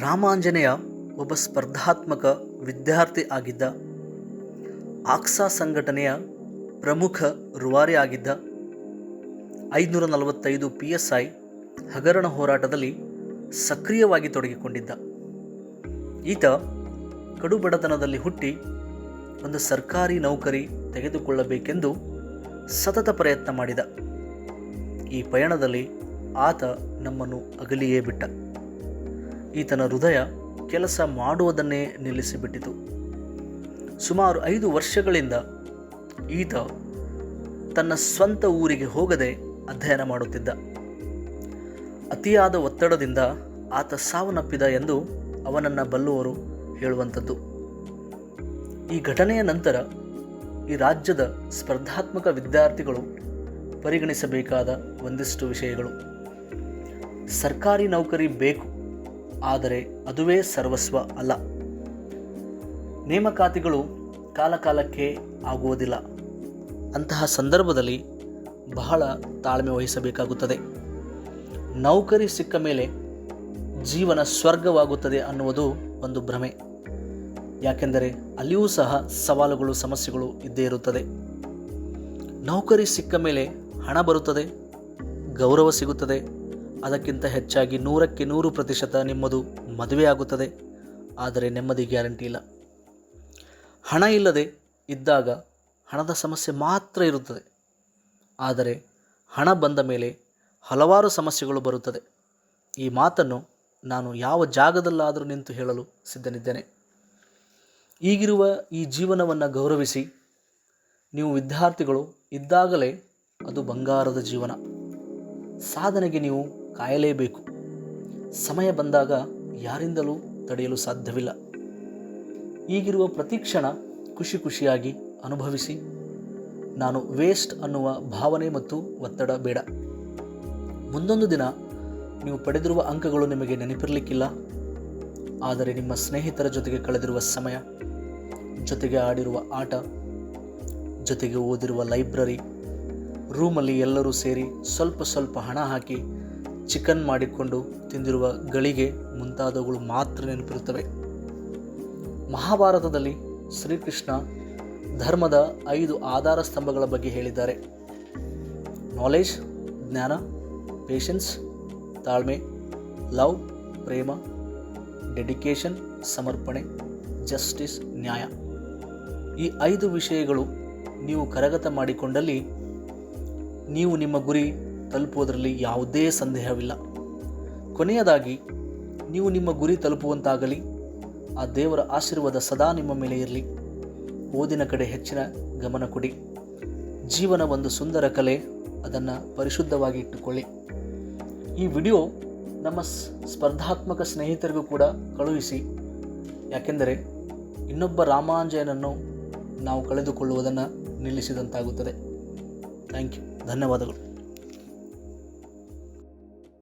ರಾಮಾಂಜನೇಯ ಒಬ್ಬ ಸ್ಪರ್ಧಾತ್ಮಕ ವಿದ್ಯಾರ್ಥಿ ಆಗಿದ್ದ. ಆಕ್ಸಾ ಸಂಘಟನೆಯ ಪ್ರಮುಖ ರೂವಾರಿ ಆಗಿದ್ದ. ಐದುನೂರ ನಲವತ್ತೈದು ಪಿ ಎಸ್ ಐ ಹಗರಣ ಹೋರಾಟದಲ್ಲಿ ಸಕ್ರಿಯವಾಗಿ ತೊಡಗಿಕೊಂಡಿದ್ದ. ಈತ ಕಡುಬಡತನದಲ್ಲಿ ಹುಟ್ಟಿ ಒಂದು ಸರ್ಕಾರಿ ನೌಕರಿ ತೆಗೆದುಕೊಳ್ಳಬೇಕೆಂದು ಸತತ ಪ್ರಯತ್ನ ಮಾಡಿದ. ಈ ಪಯಣದಲ್ಲಿ ಆತ ನಮ್ಮನ್ನು ಅಗಲಿಯೇ ಬಿಟ್ಟ. ಈತನ ಹೃದಯ ಕೆಲಸ ಮಾಡುವುದನ್ನೇ ನಿಲ್ಲಿಸಿಬಿಟ್ಟಿತು. ಸುಮಾರು ಐದು ವರ್ಷಗಳಿಂದ ಈತ ತನ್ನ ಸ್ವಂತ ಊರಿಗೆ ಹೋಗದೆ ಅಧ್ಯಯನ ಮಾಡುತ್ತಿದ್ದ. ಅತಿಯಾದ ಒತ್ತಡದಿಂದ ಆತ ಸಾವನ್ನಪ್ಪಿದ ಎಂದು ಅವನನ್ನು ಬಲ್ಲುವರು ಹೇಳುವಂಥದ್ದು. ಈ ಘಟನೆಯ ನಂತರ ಈ ರಾಜ್ಯದ ಸ್ಪರ್ಧಾತ್ಮಕ ವಿದ್ಯಾರ್ಥಿಗಳು ಪರಿಗಣಿಸಬೇಕಾದ ಒಂದಿಷ್ಟು ವಿಷಯಗಳು. ಸರ್ಕಾರಿ ನೌಕರಿ ಬೇಕು ಆದರೆ ಅದುವೇ ಸರ್ವಸ್ವ ಅಲ್ಲ. ನೇಮಕಾತಿಗಳು ಕಾಲಕಾಲಕ್ಕೆ ಆಗುವುದಿಲ್ಲ. ಅಂತಹ ಸಂದರ್ಭದಲ್ಲಿ ಬಹಳ ತಾಳ್ಮೆ ವಹಿಸಬೇಕಾಗುತ್ತದೆ. ನೌಕರಿ ಸಿಕ್ಕ ಮೇಲೆ ಜೀವನ ಸ್ವರ್ಗವಾಗುತ್ತದೆ ಅನ್ನುವುದು ಒಂದು ಭ್ರಮೆ. ಯಾಕೆಂದರೆ ಅಲ್ಲಿಯೂ ಸಹ ಸವಾಲುಗಳು, ಸಮಸ್ಯೆಗಳು ಇದ್ದೇ ಇರುತ್ತದೆ. ನೌಕರಿ ಸಿಕ್ಕ ಮೇಲೆ ಹಣ ಬರುತ್ತದೆ, ಗೌರವ ಸಿಗುತ್ತದೆ ಅದಕ್ಕಿಂತ ಹೆಚ್ಚಾಗಿ ನೂರಕ್ಕೆ ನೂರು ಪ್ರತಿಶತ ನಿಮ್ಮದು ಮದುವೆ ಆಗುತ್ತದೆ ಆದರೆ ನೆಮ್ಮದಿ ಗ್ಯಾರಂಟಿ ಇಲ್ಲ. ಹಣ ಇಲ್ಲದೆ ಇದ್ದಾಗ ಹಣದ ಸಮಸ್ಯೆ ಮಾತ್ರ ಇರುತ್ತದೆ. ಆದರೆ ಹಣ ಬಂದ ಮೇಲೆ ಹಲವಾರು ಸಮಸ್ಯೆಗಳು ಬರುತ್ತದೆ. ಈ ಮಾತನ್ನು ನಾನು ಯಾವ ಜಾಗದಲ್ಲಾದರೂ ನಿಂತು ಹೇಳಲು ಸಿದ್ಧನಿದ್ದೇನೆ. ಈಗಿರುವ ಈ ಜೀವನವನ್ನು ಗೌರವಿಸಿ, ನೀವು ವಿದ್ಯಾರ್ಥಿಗಳು ಇದ್ದಾಗಲೇ ಅದು ಬಂಗಾರದ ಜೀವನ. ಸಾಧನೆಗೆ ನೀವು ಕಾಯಲೇಬೇಕು. ಸಮಯ ಬಂದಾಗ ಯಾರಿಂದಲೂ ತಡೆಯಲು ಸಾಧ್ಯವಿಲ್ಲ. ಈಗಿರುವ ಪ್ರತಿ ಕ್ಷಣ ಖುಷಿ ಖುಷಿಯಾಗಿ ಅನುಭವಿಸಿ. ನಾನು ವೇಸ್ಟ್ ಅನ್ನುವ ಭಾವನೆ ಮತ್ತು ಒತ್ತಡ ಬೇಡ. ಮುಂದೊಂದು ದಿನ ನೀವು ಪಡೆದಿರುವ ಅಂಕಗಳು ನಿಮಗೆ ನೆನಪಿರಲಿಕ್ಕಿಲ್ಲ. ಆದರೆ ನಿಮ್ಮ ಸ್ನೇಹಿತರ ಜೊತೆಗೆ ಕಳೆದಿರುವ ಸಮಯ, ಜೊತೆಗೆ ಆಡಿರುವ ಆಟ, ಜೊತೆಗೆ ಓದಿರುವ ಲೈಬ್ರರಿ, ರೂಮಲ್ಲಿ ಎಲ್ಲರೂ ಸೇರಿ ಸ್ವಲ್ಪ ಸ್ವಲ್ಪ ಹಣ ಹಾಕಿ ಚಿಕನ್ ಮಾಡಿಕೊಂಡು ತಿಂದಿರುವ ಗಳಿಗೆ ಮುಂತಾದವುಗಳು ಮಾತ್ರ ನೆನಪಿರುತ್ತವೆ. ಮಹಾಭಾರತದಲ್ಲಿ ಶ್ರೀಕೃಷ್ಣ ಧರ್ಮದ ಐದು ಆಧಾರ ಸ್ತಂಭಗಳ ಬಗ್ಗೆ ಹೇಳಿದ್ದಾರೆ. ನಾಲೆಜ್ ಜ್ಞಾನ ಪೇಷನ್ಸ್ ತಾಳ್ಮೆ ಲವ್ ಪ್ರೇಮ ಡೆಡಿಕೇಶನ್ ಸಮರ್ಪಣೆ ಜಸ್ಟಿಸ್ ನ್ಯಾಯ. ಈ ಐದು ವಿಷಯಗಳು ನೀವು ಕರಗತ ಮಾಡಿಕೊಂಡಲ್ಲಿ ನೀವು ನಿಮ್ಮ ಗುರಿ ತಲುಪುವುದರಲ್ಲಿ ಯಾವುದೇ ಸಂದೇಹವಿಲ್ಲ. ಕೊನೆಯದಾಗಿ, ನೀವು ನಿಮ್ಮ ಗುರಿ ತಲುಪುವಂತಾಗಲಿ, ಆ ದೇವರ ಆಶೀರ್ವಾದ ಸದಾ ನಿಮ್ಮ ಮೇಲೆ ಇರಲಿ. ಓದಿನ ಕಡೆ ಹೆಚ್ಚಿನ ಗಮನ ಕೊಡಿ. ಜೀವನ ಒಂದು ಸುಂದರ ಕಲೆ, ಅದನ್ನು ಪರಿಶುದ್ಧವಾಗಿ ಇಟ್ಟುಕೊಳ್ಳಿ. ಈ ವಿಡಿಯೋ ನಮ್ಮ ಸ್ಪರ್ಧಾತ್ಮಕ ಸ್ನೇಹಿತರಿಗೂ ಕೂಡ ಕಳುಹಿಸಿ. ಯಾಕೆಂದರೆ, ಇನ್ನೊಬ್ಬ ರಾಮಾಂಜಯನನ್ನು ನಾವು ಕಳೆದುಕೊಳ್ಳುವುದನ್ನು ನಿಲ್ಲಿಸಿದಂತಾಗುತ್ತದೆ. Thank you. ಧನ್ಯವಾದಗಳು.